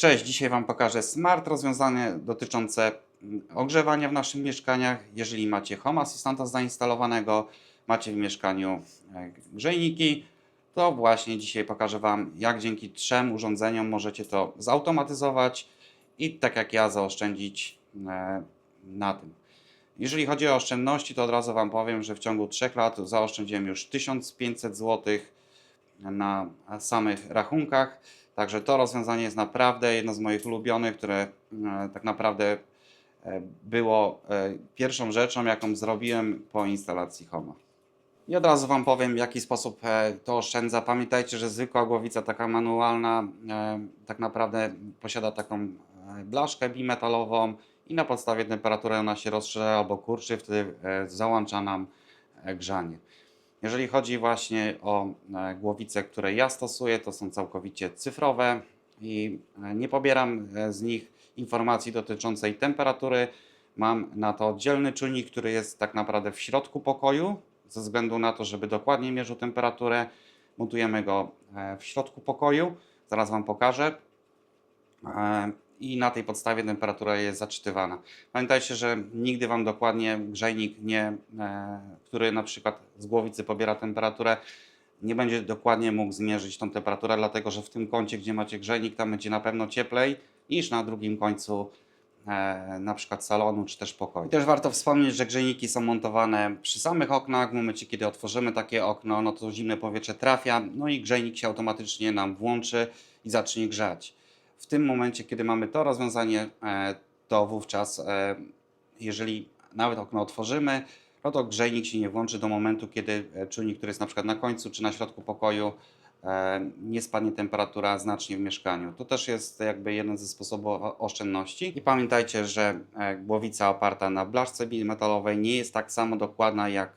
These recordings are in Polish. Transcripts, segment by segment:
Cześć, dzisiaj Wam pokażę smart rozwiązanie dotyczące mm, ogrzewania w naszych mieszkaniach. Jeżeli macie Home Assistanta zainstalowanego, macie w mieszkaniu e, grzejniki, to właśnie dzisiaj pokażę Wam, jak dzięki trzem urządzeniom możecie to zautomatyzować i tak jak ja zaoszczędzić e, na tym. Jeżeli chodzi o oszczędności, to od razu Wam powiem, że w ciągu 3 lat zaoszczędziłem już 1500 zł na samych rachunkach. Także to rozwiązanie jest naprawdę jedno z moich ulubionych, które e, tak naprawdę e, było e, pierwszą rzeczą, jaką zrobiłem po instalacji Homa. I od razu Wam powiem, w jaki sposób to oszczędza. Pamiętajcie, że zwykła głowica, taka manualna, tak naprawdę posiada taką blaszkę bimetalową i na podstawie temperatury ona się rozszerza albo kurczy, wtedy załącza nam grzanie. Jeżeli chodzi właśnie o e, głowice, które ja stosuję, to są całkowicie cyfrowe i e, nie pobieram e, z nich informacji dotyczącej temperatury. Mam na to oddzielny czujnik, który jest tak naprawdę w środku pokoju, ze względu na to, żeby dokładnie mierzył temperaturę. Montujemy go w środku pokoju. Zaraz Wam pokażę. I na tej podstawie temperatura jest zaczytywana. Pamiętajcie, że nigdy Wam dokładnie grzejnik, nie, e, który na przykład z głowicy pobiera temperaturę, nie będzie dokładnie mógł zmierzyć tą temperaturę, dlatego że w tym kącie, gdzie macie grzejnik, tam będzie na pewno cieplej niż na drugim końcu e, na przykład salonu czy też pokoju. I też warto wspomnieć, że grzejniki są montowane przy samych oknach. W momencie, kiedy otworzymy takie okno, no to zimne powietrze trafia, no i grzejnik się automatycznie nam włączy i zacznie grzać. W tym momencie, kiedy mamy to rozwiązanie, e, to wówczas, e, jeżeli nawet okno otworzymy, no to grzejnik się nie włączy do momentu, kiedy e, czujnik, który jest na przykład na końcu czy na środku pokoju, nie spadnie temperatura znacznie w mieszkaniu. To też jest jakby jeden ze sposobów oszczędności. I pamiętajcie, że głowica oparta na blaszce bimetalowej nie jest tak samo dokładna jak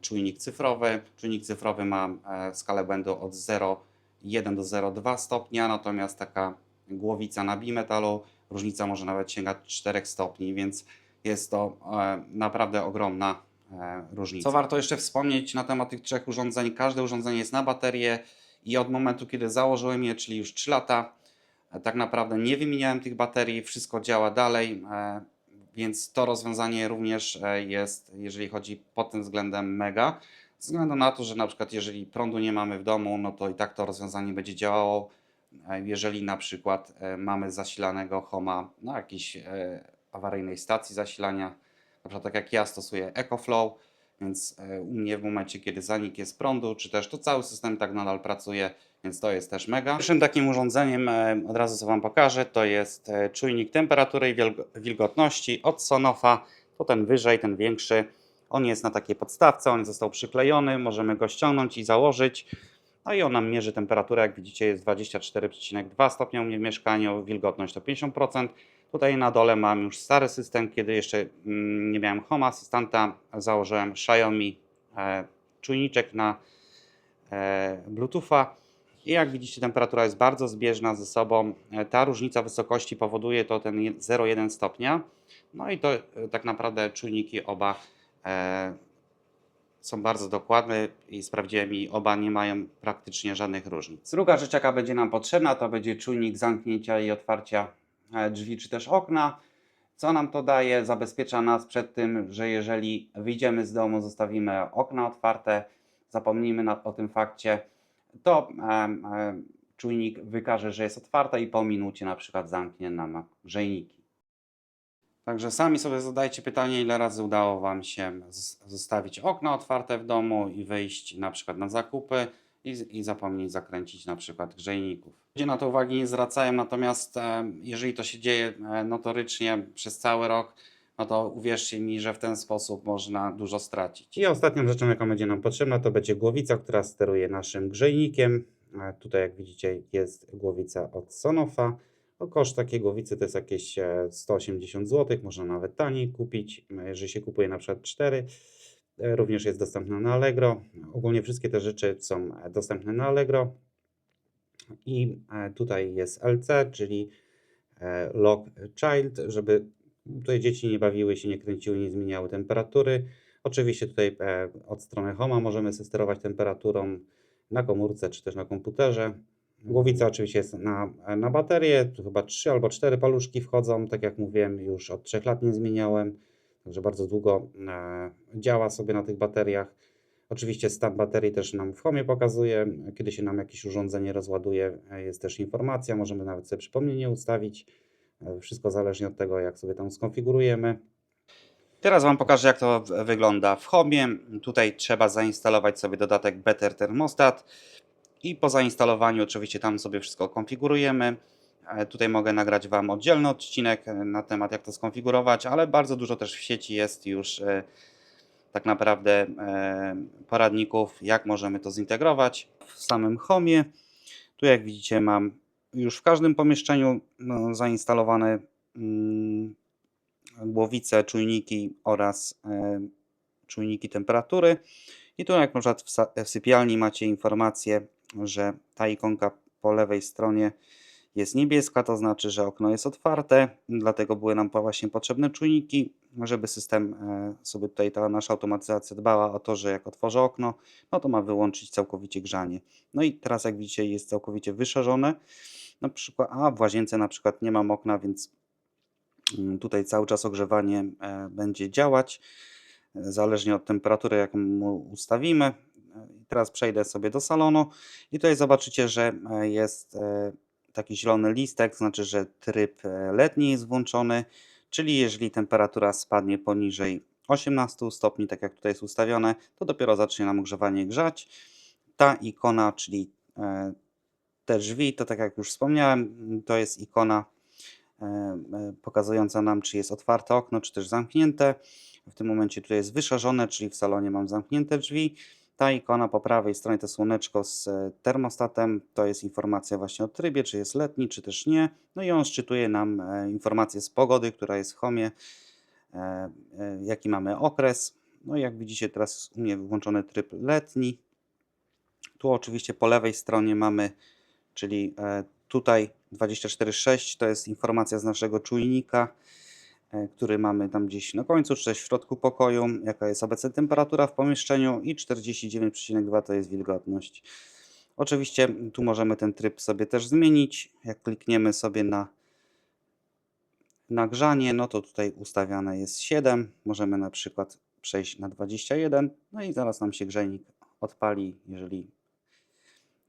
czujnik cyfrowy. Czujnik cyfrowy ma skalę błędu od 0,1 do 0,2 stopnia, natomiast taka głowica na bimetalu różnica może nawet sięgać 4 stopni, więc jest to e, naprawdę ogromna e, różnica. Co warto jeszcze wspomnieć na temat tych trzech urządzeń? Każde urządzenie jest na baterię i od momentu, kiedy założyłem je, czyli już 3 lata, e, tak naprawdę nie wymieniałem tych baterii, wszystko działa dalej, więc to rozwiązanie również jest, jeżeli chodzi pod tym względem mega. Ze względu na to, że na przykład jeżeli prądu nie mamy w domu, no to i tak to rozwiązanie będzie działało. E, Jeżeli na przykład e, mamy zasilanego Homa na jakiejś e, awaryjnej stacji zasilania, na przykład tak jak ja stosuję EcoFlow, więc u mnie w momencie, kiedy zanik jest prądu, czy też to cały system tak nadal pracuje, więc to jest też mega. Pierwszym takim urządzeniem, od razu co Wam pokażę, to jest czujnik temperatury i wilg- wilgotności od Sonofa. To ten wyżej, ten większy. On jest na takiej podstawce, on został przyklejony, możemy go ściągnąć i założyć. No i on nam mierzy temperaturę, jak widzicie jest 24,2 stopnia u mnie w mieszkaniu, wilgotność to 50%. Tutaj na dole mam już stary system, kiedy jeszcze mm, nie miałem Home Assistanta, założyłem Xiaomi e, czujniczek na e, Bluetootha. I jak widzicie, temperatura jest bardzo zbieżna ze sobą. E, Ta różnica wysokości powoduje to ten je- 0,1 stopnia. No i to tak naprawdę czujniki oba są bardzo dokładne i sprawdziłem i oba nie mają praktycznie żadnych różnic. Druga rzecz, jaka będzie nam potrzebna, to będzie czujnik zamknięcia i otwarcia e, drzwi czy też okna. Co nam to daje? Zabezpiecza nas przed tym, że jeżeli wyjdziemy z domu, zostawimy okna otwarte, zapomnijmy na, o tym fakcie, to czujnik wykaże, że jest otwarte i po minucie na przykład zamknie nam grzejniki. Także sami sobie zadajcie pytanie, ile razy udało Wam się zostawić okno otwarte w domu i wyjść na przykład na zakupy i, i zapomnieć zakręcić na przykład grzejników. Ludzie na to uwagi nie zwracają, natomiast e, jeżeli to się dzieje e, notorycznie przez cały rok, no to uwierzcie mi, że w ten sposób można dużo stracić. I ostatnią rzeczą, jaka będzie nam potrzebna, to będzie głowica, która steruje naszym grzejnikiem. E, Tutaj, jak widzicie, jest głowica od Sonofa. No, koszt takiej głowicy to jest jakieś e, 180 zł, można nawet taniej kupić, e, jeżeli się kupuje na przykład 4. E, Również jest dostępna na Allegro. Ogólnie wszystkie te rzeczy są e, dostępne na Allegro. I e, tutaj jest LC, czyli e, Lock Child, żeby tutaj dzieci nie bawiły się, nie kręciły, nie zmieniały temperatury. Oczywiście tutaj e, od strony Homa możemy sterować temperaturą na komórce czy też na komputerze. Głowica oczywiście jest na, na baterię, tu chyba 3 albo 4 paluszki wchodzą, tak jak mówiłem, już od 3 lat nie zmieniałem, także bardzo długo e, działa sobie na tych bateriach. Oczywiście stan baterii też nam w Homie pokazuje, kiedy się nam jakieś urządzenie rozładuje, e, jest też informacja, możemy nawet sobie przypomnienie ustawić, e, wszystko zależnie od tego, jak sobie tam skonfigurujemy. Teraz Wam pokażę, jak to wygląda w Homie. Tutaj trzeba zainstalować sobie dodatek Better Thermostat i po zainstalowaniu oczywiście tam sobie wszystko konfigurujemy. E, Tutaj mogę nagrać Wam oddzielny odcinek e, na temat, jak to skonfigurować, ale bardzo dużo też w sieci jest już e, tak naprawdę poradników, jak możemy to zintegrować w samym Homie. Tu jak widzicie mam już w każdym pomieszczeniu no, zainstalowane mm, głowice, czujniki oraz czujniki temperatury. I tu jak na przykład w, sypialni macie informację, że ta ikonka po lewej stronie jest niebieska, to znaczy, że okno jest otwarte, dlatego były nam właśnie potrzebne czujniki, żeby system e, sobie tutaj ta nasza automatyzacja dbała o to, że jak otworzę okno, no to ma wyłączyć całkowicie grzanie. No i teraz jak widzicie jest całkowicie wyszerzone, na przykład, a w łazience na przykład nie mam okna, więc mm, tutaj cały czas ogrzewanie e, będzie działać, e, zależnie od temperatury, jaką mu ustawimy. E, Teraz przejdę sobie do salonu i tutaj zobaczycie, że e, jest e, taki zielony listek, znaczy, że tryb letni jest włączony, czyli jeżeli temperatura spadnie poniżej 18 stopni, tak jak tutaj jest ustawione, to dopiero zacznie nam ogrzewanie grzać. Ta ikona, czyli te drzwi, to tak jak już wspomniałem, to jest ikona pokazująca nam, czy jest otwarte okno, czy też zamknięte. W tym momencie tutaj jest wyszerzone, czyli w salonie mam zamknięte drzwi. Ta ikona po prawej stronie to słoneczko z e, termostatem, to jest informacja właśnie o trybie, czy jest letni, czy też nie. No i on szczytuje nam e, informację z pogody, która jest w Homie, e, jaki mamy okres. No i jak widzicie teraz u mnie włączony tryb letni. Tu oczywiście po lewej stronie mamy, czyli tutaj 24.6 to jest informacja z naszego czujnika, który mamy tam gdzieś na końcu, czy też w środku pokoju, jaka jest obecna temperatura w pomieszczeniu i 49,2 to jest wilgotność. Oczywiście tu możemy ten tryb sobie też zmienić. Jak klikniemy sobie na nagrzanie, no to tutaj ustawiane jest 7. Możemy na przykład przejść na 21. No i zaraz nam się grzejnik odpali, jeżeli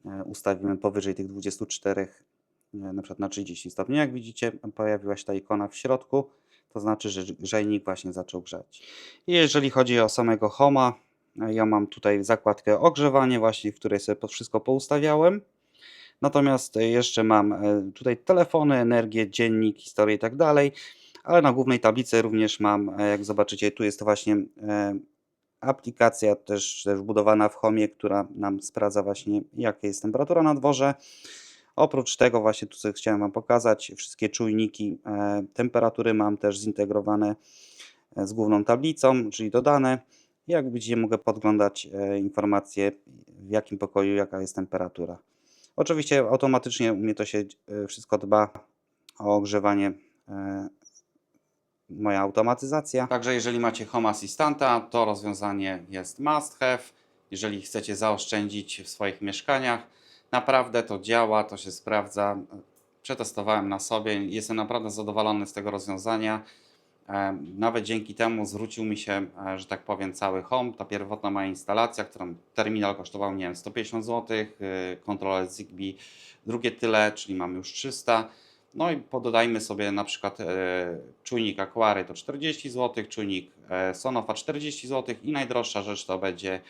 e, ustawimy powyżej tych 24, e, na przykład na 30 stopni. Jak widzicie, pojawiła się ta ikona w środku, to znaczy, że grzejnik właśnie zaczął grzać. Jeżeli chodzi o samego Homa, ja mam tutaj zakładkę ogrzewanie, właśnie w której sobie to wszystko poustawiałem. Natomiast jeszcze mam e, tutaj telefony, energię, dziennik, historię i tak dalej. Ale na głównej tablicy również mam, e, jak zobaczycie, tu jest właśnie e, aplikacja też, też wbudowana w Homie, która nam sprawdza właśnie jaka jest temperatura na dworze. Oprócz tego właśnie tu sobie chciałem Wam pokazać, wszystkie czujniki e, temperatury mam też zintegrowane e, z główną tablicą, czyli dodane. Jak widzicie mogę podglądać e, informacje w jakim pokoju jaka jest temperatura. Oczywiście automatycznie u mnie to się wszystko dba o ogrzewanie moja automatyzacja. Także jeżeli macie Home Assistanta, to rozwiązanie jest must have. Jeżeli chcecie zaoszczędzić w swoich mieszkaniach, naprawdę to działa, to się sprawdza. Przetestowałem na sobie, jestem naprawdę zadowolony z tego rozwiązania. E, Nawet dzięki temu zwrócił mi się, e, że tak powiem, cały home. Ta pierwotna moja instalacja, którą terminal kosztował, nie wiem, 150 zł, y, kontroler Zigbee drugie tyle, czyli mamy już 300. No i pododajmy sobie na przykład e, czujnik Aquary to 40 zł, czujnik Sonofa 40 zł i najdroższa rzecz to będzie,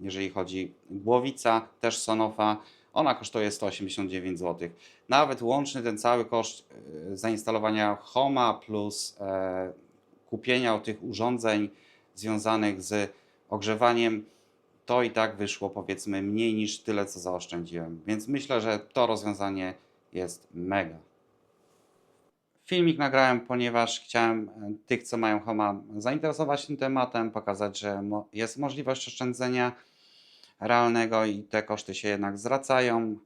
jeżeli chodzi głowica, też Sonofa, ona kosztuje 189 zł. Nawet łączny ten cały koszt e, zainstalowania Homa plus e, kupienia tych urządzeń związanych z ogrzewaniem, to i tak wyszło powiedzmy mniej niż tyle, co zaoszczędziłem. Więc myślę, że to rozwiązanie jest mega. Filmik nagrałem, ponieważ chciałem e, tych, co mają Homa, zainteresować tym tematem, pokazać, że jest możliwość oszczędzenia realnego i te koszty się jednak zwracają.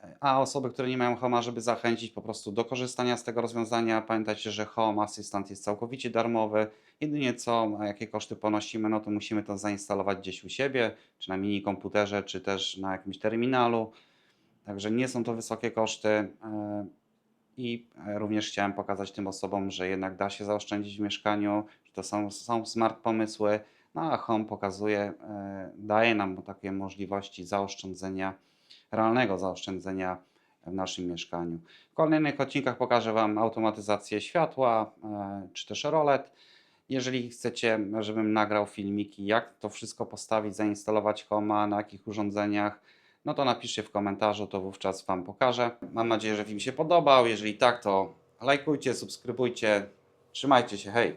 E, A osoby, które nie mają Homa, żeby zachęcić po prostu do korzystania z tego rozwiązania, pamiętajcie, że Home Assistant jest całkowicie darmowy. Jedynie co, jakie koszty ponosimy, no to musimy to zainstalować gdzieś u siebie, czy na mini komputerze, czy też na jakimś terminalu. Także nie są to wysokie koszty. I e, również chciałem pokazać tym osobom, że jednak da się zaoszczędzić w mieszkaniu, że to są, są smart pomysły. No a Home pokazuje, e, daje nam takie możliwości zaoszczędzenia, realnego zaoszczędzenia w naszym mieszkaniu. W kolejnych odcinkach pokażę Wam automatyzację światła e, czy też rolet. Jeżeli chcecie, żebym nagrał filmiki, jak to wszystko postawić, zainstalować Homa, na jakich urządzeniach, no to napiszcie w komentarzu, to wówczas Wam pokażę. Mam nadzieję, że film się podobał. Jeżeli tak, to lajkujcie, subskrybujcie. Trzymajcie się, hej!